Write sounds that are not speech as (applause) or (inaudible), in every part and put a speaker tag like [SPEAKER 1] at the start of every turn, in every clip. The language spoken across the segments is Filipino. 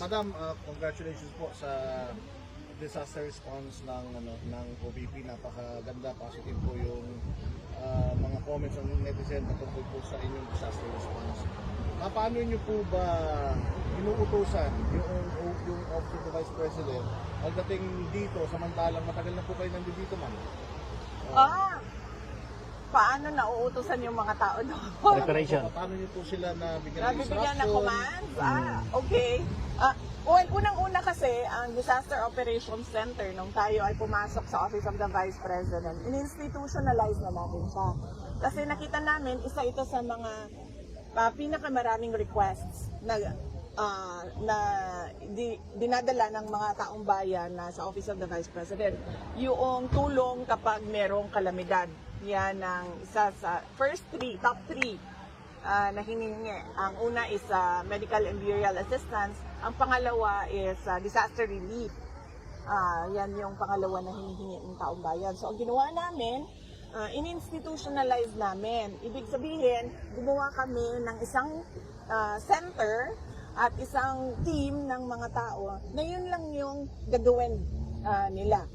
[SPEAKER 1] Madam, uh, congratulations po sa disaster response ng ano ng OVP napakaganda positive po yung uh, mga comments ng netizen patungkol po sa inyong disaster response. Ah, paano niyo po ba inuutosan yung yung Office of Vice President pagdating dito samantalang matagal na po kayo nandito ma'am?
[SPEAKER 2] Ah, paano nauutosan yung mga tao doon?
[SPEAKER 3] Preparation. (laughs)
[SPEAKER 1] Paano niyo po sila nabigyan ng
[SPEAKER 2] Nabibigyan ng
[SPEAKER 1] instruction?
[SPEAKER 2] commands? Ah, okay. Ah, well, unang-una kasi, ang Disaster Operations Center, nung tayo ay pumasok sa Office of the Vice President, in-institutionalize na natin siya. Kasi nakita namin, isa ito sa mga ah, pinakamaraming requests na ah, na di, dinadala ng mga taong bayan na sa Office of the Vice President. Yung tulong kapag merong kalamidad. Yan ang isa sa first three, top three ah, na hiningi. Ang una is ah, medical and burial assistance. Ang pangalawa is ah, disaster relief. Ah, yan yung pangalawa na hinihingi ng taong bayan. So, ang ginawa namin, ah, in-institutionalize namin. Ibig sabihin, gumawa kami ng isang ah, center at isang team ng mga tao na yun lang yung gagawin ah, nila.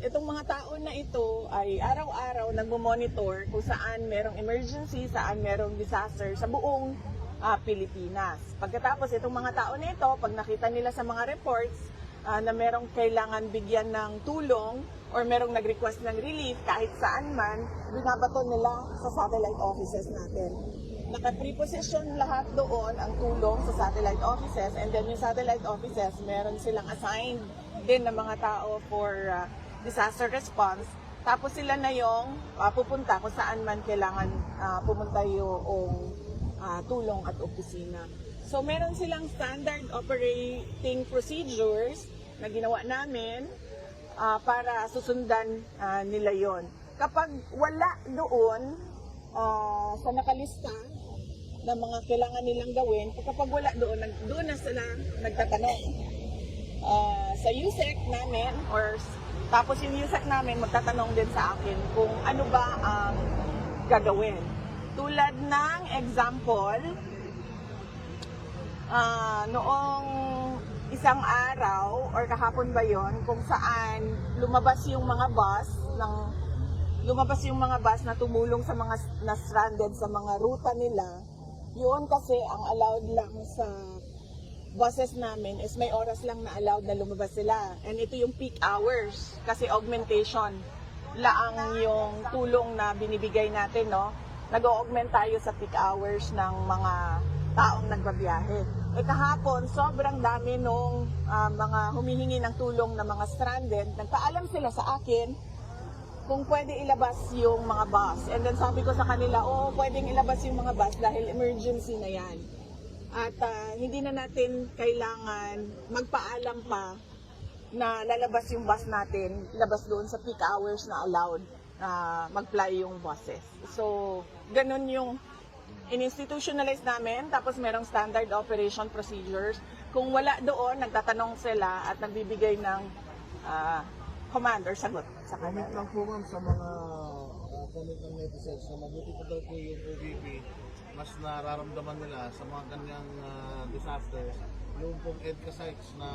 [SPEAKER 2] Itong mga tao na ito ay araw-araw nagmo-monitor kung saan merong emergency, saan merong disaster sa buong ah, Pilipinas. Pagkatapos itong mga tao na ito, pag nakita nila sa mga reports ah, na merong kailangan bigyan ng tulong or merong nag-request ng relief kahit saan man, binabato nila sa satellite offices natin. Naka-preposition lahat doon ang tulong sa satellite offices and then yung satellite offices, meron silang assigned din ng mga tao for ah, disaster response. Tapos sila na yung ah, pupunta kung saan man kailangan ah, pumunta yung ah, tulong at opisina. So meron silang standard operating procedures na ginawa namin ah, para susundan ah, nila yon. Kapag wala doon ah, sa nakalista na mga kailangan nilang gawin, kapag wala doon, doon na sila nagtatanong uh, sa USEC namin or tapos yung USEC namin magtatanong din sa akin kung ano ba ang gagawin. Tulad ng example, ah, noong isang araw or kahapon ba yon kung saan lumabas yung mga bus ng lumabas yung mga bus na tumulong sa mga na stranded sa mga ruta nila yun kasi ang allowed lang sa buses namin is may oras lang na allowed na lumabas sila. And ito yung peak hours kasi augmentation laang yung tulong na binibigay natin, no? Nag-augment tayo sa peak hours ng mga taong nagbabiyahe. Eh kahapon, sobrang dami nung ah, mga humihingi ng tulong na mga stranded. Nagpaalam sila sa akin kung pwede ilabas yung mga bus. And then sabi ko sa kanila, oo, pwedeng ilabas yung mga bus dahil emergency na yan. At ah, hindi na natin kailangan magpaalam pa na lalabas yung bus natin, labas doon sa peak hours na allowed na mag-fly yung buses. So, ganun yung in-institutionalize namin, tapos merong standard operation procedures. Kung wala doon, nagtatanong sila at nagbibigay ng ah, command or sagot sa
[SPEAKER 1] Comment
[SPEAKER 2] kanila.
[SPEAKER 1] lang po ma'am sa mga uh, comment ng netizens na mabuti pa daw po yung OVP mas nararamdaman nila sa mga kanyang uh, disasters yung pong EDCA sites na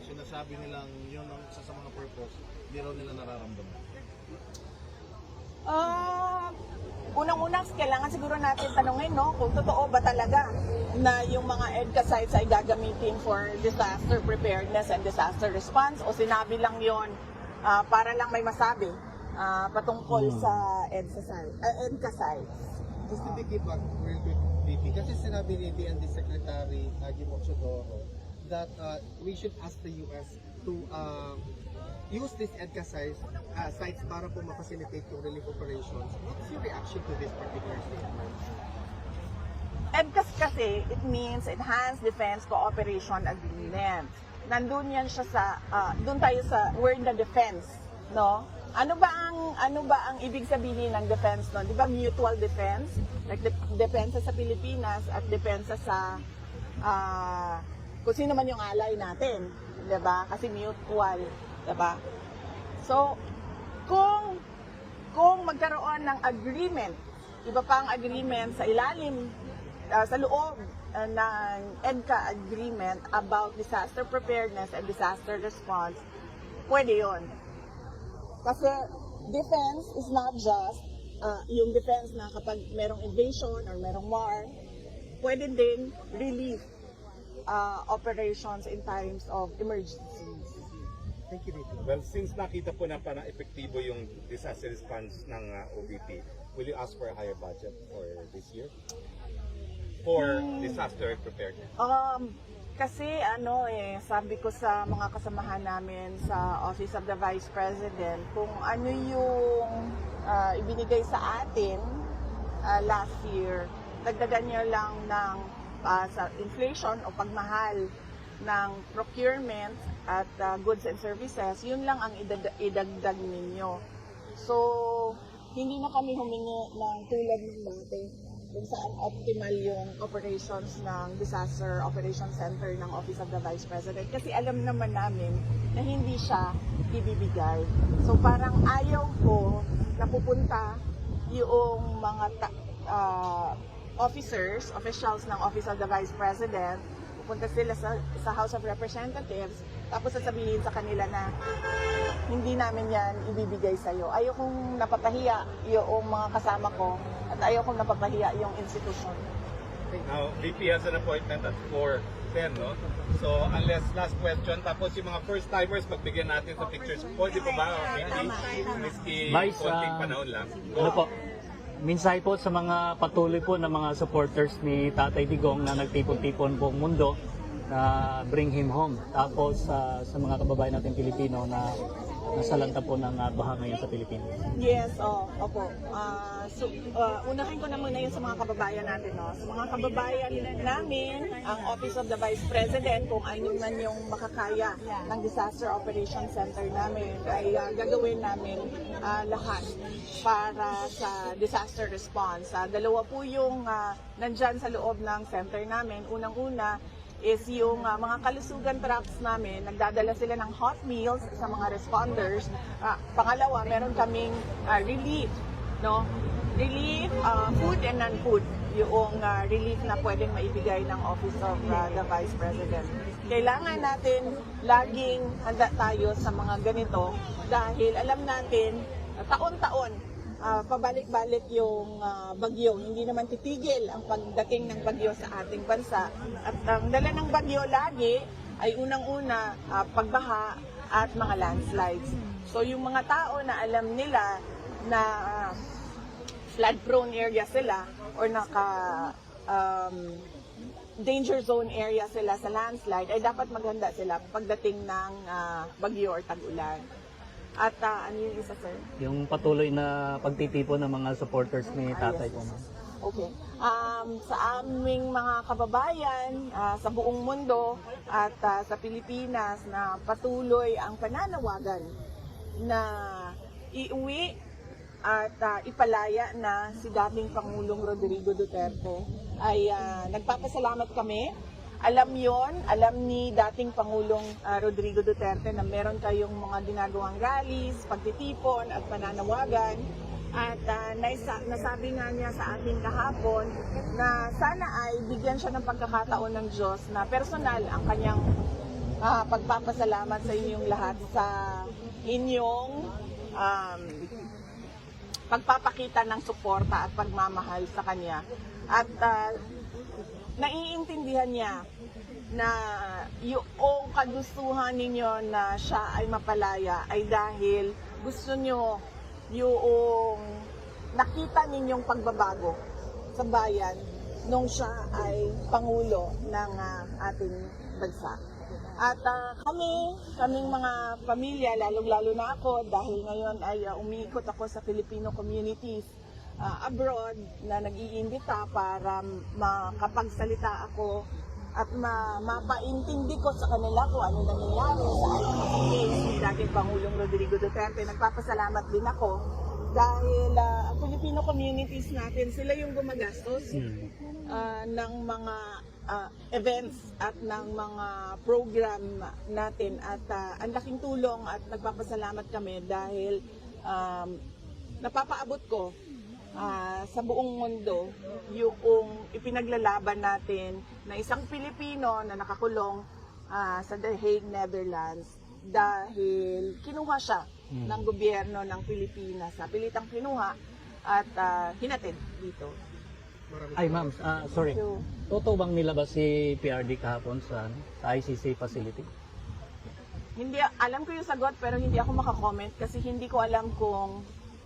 [SPEAKER 1] sinasabi nilang yun ang isa sa mga purpose hindi raw nila nararamdaman.
[SPEAKER 2] Ah, unang-una, kailangan siguro natin tanungin, no, kung totoo ba talaga na yung mga EDCA sites ay gagamitin for disaster preparedness and disaster response o sinabi lang yon ah, para lang may masabi ah, patungkol sa EDCA, site, ah, EDCA sites.
[SPEAKER 4] Just to piggyback real quick, VP, kasi sinabi ni DND Secretary Haji Motsodoro that uh, we should ask the US to uh, use this EDCA sites, uh, sites para po ma-facilitate yung relief operations. What's your reaction to this particular statement?
[SPEAKER 2] EDCAS kasi, it means Enhanced Defense Cooperation Agreement. Nandun yan siya sa, ah, doon tayo sa word na defense, no? Ano ba ang ano ba ang ibig sabihin ng defense no? 'Di ba mutual defense? Like de- depensa sa Pilipinas at depensa sa ah, kung sino man yung ally natin, 'di ba? Kasi mutual, 'di ba? So, kung kung magkaroon ng agreement, iba pa ang agreement sa ilalim ah, sa loob ah, ng EDCA agreement about disaster preparedness and disaster response, pwede yon. Kasi defense is not just ah, yung defense na kapag merong invasion or merong war, pwede din relief ah, operations in times of emergencies.
[SPEAKER 4] Thank you, Vicky.
[SPEAKER 3] Well, since nakita po na parang epektibo yung disaster response ng uh, OBP, will you ask for a higher budget for this year? For disaster preparedness?
[SPEAKER 2] Um, kasi ano eh, sabi ko sa mga kasamahan namin sa Office of the Vice President, kung ano yung ah, ibinigay sa atin ah, last year, dagdagan niyo lang ng ah, sa inflation o pagmahal ng procurement at ah, goods and services, yun lang ang idad- idagdag ninyo. So, hindi na kami humingi ng tulad ng dati kung saan optimal yung operations ng Disaster Operations Center ng Office of the Vice President. Kasi alam naman namin na hindi siya ibibigay. So parang ayaw ko na pupunta yung mga ta- ah, officers, officials ng Office of the Vice President, pupunta sila sa, sa House of Representatives, tapos sasabihin sa kanila na hindi namin yan ibibigay sa iyo. Ayaw kong napapahiya yung mga kasama ko at ayaw kong napapahiya yung institution.
[SPEAKER 3] Now, VP has an appointment at 4.10, no? So, unless last question, tapos yung mga first-timers, magbigyan natin sa pictures. Pwede po ba, VP? Miski konting
[SPEAKER 5] ah,
[SPEAKER 3] panahon lang.
[SPEAKER 5] Ano po? Minsay po sa mga patuloy po ng mga supporters ni Tatay Digong na nagtipon-tipon buong mundo na bring him home. Tapos ah, sa mga kababayan natin Pilipino na nasalanta po ng ah, baha ngayon sa Pilipinas.
[SPEAKER 2] Yes, oh, opo. Ah, so, ah, unahin ko na muna yun sa mga kababayan natin. No? Sa mga kababayan namin, ang Office of the Vice President, kung ano man yung makakaya ng Disaster Operations Center namin, ay ah, gagawin namin ah, lahat para sa disaster response. Ah, dalawa po yung ah, nandyan sa loob ng center namin. Unang-una, is yung ah, mga kalusugan trucks namin, nagdadala sila ng hot meals sa mga responders. Ah, pangalawa, meron kaming ah, relief, no? Relief, ah, food and non-food, yung ah, relief na pwedeng maibigay ng Office of ah, the Vice President. Kailangan natin laging handa tayo sa mga ganito dahil alam natin, ah, taon-taon, ah, pabalik-balik yung ah, bagyo. Hindi naman titigil ang pagdating ng bagyo sa ating bansa. At ang dala ng bagyo lagi ay unang-una ah, pagbaha at mga landslides. So yung mga tao na alam nila na ah, flood prone area sila or naka um, danger zone area sila sa landslide ay dapat maghanda sila pagdating ng ah, bagyo or tag-ulan. At ah, ano yung isa sir?
[SPEAKER 5] Yung patuloy na pagtitipon ng mga supporters ni
[SPEAKER 2] Ah,
[SPEAKER 5] Tatay
[SPEAKER 2] yes. Okay. Um, sa aming mga kababayan ah, sa buong mundo at ah, sa Pilipinas na patuloy ang pananawagan na iuwi at ah, ipalaya na si dating Pangulong Rodrigo Duterte ay ah, nagpapasalamat kami. Alam yon, alam ni dating Pangulong ah, Rodrigo Duterte na meron kayong mga ginagawang rallies, pagtitipon at pananawagan. At ah, naisa, nasabi nga niya sa akin kahapon na sana ay bigyan siya ng pagkakataon ng Diyos na personal ang kanyang ah, pagpapasalamat sa inyong lahat sa inyong um, pagpapakita ng suporta at pagmamahal sa kanya. At ah, naiintindihan niya na yung kagustuhan ninyo na siya ay mapalaya ay dahil gusto nyo yung nakita ninyong pagbabago sa bayan nung siya ay pangulo ng ah, ating bansa. At ah, kami, kaming mga pamilya, lalong-lalo na ako dahil ngayon ay ah, umiikot ako sa Filipino communities ah, abroad na nag-iimbita para makapagsalita ako at ma mapaintindi ko sa kanila kung ano nangyayari sa ating case ni dating Pangulong Rodrigo Duterte. Nagpapasalamat din ako dahil ah, ang Filipino communities natin, sila yung gumagastos ah, ng mga ah, events at ng mga program natin at ah, ang laking tulong at nagpapasalamat kami dahil um, napapaabot ko ah, sa buong mundo yung ipinaglalaban natin na isang Pilipino na nakakulong ah, sa The Hague, Netherlands dahil kinuha siya ng gobyerno ng Pilipinas. Sa pilitang kinuha at ah, hinatid dito.
[SPEAKER 5] Ay ma'am, ah, sorry.
[SPEAKER 2] So,
[SPEAKER 5] Totoo bang nilabas si PRD kahapon sa, ano, sa ICC facility?
[SPEAKER 2] hindi alam ko yung sagot pero hindi ako makakomment kasi hindi ko alam kung